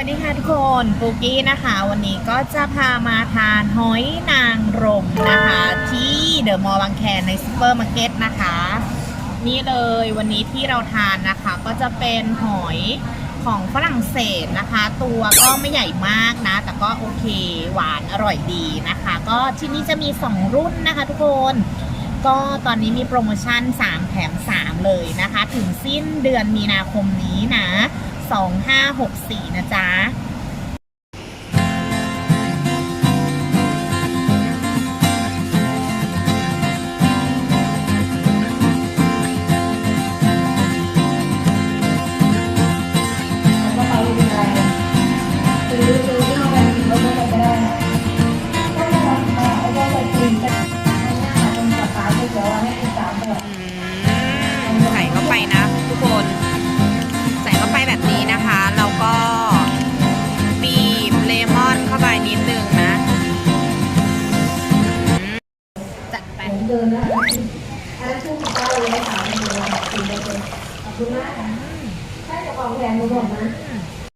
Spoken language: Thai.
วัสดีค่ะทุกคนปูกี้นะคะ วันนี้ก็จะพามาทานหอยนางรมนะคะ ที่เดอะมอลล์บางแคในซูเปอร์มาร์เก็ตนะคะ นี่เลยวันนี้ที่เราทานนะคะ ก็จะเป็นหอยของฝรั่งเศสนะคะ ตัวก็ไม่ใหญ่มากนะ แต่ก็โอเคหวานอร่อยดีนะคะ ก็ที่นี่จะมี 2 รุ่นนะคะทุกคนก็ตอนนี้มีโปรโมชั่น 3 แถม 3 เลยนะคะ ถึงสิ้นเดือนมีนาคมนี้นะ 2564 นะจ๊ะ ดไปเหมือนเดินนะอันนั้นคู่กับป้าเลยสามเดินสี่เดือนขอบคุณมากค่ะใช่กระเป๋าแหวนมดนะ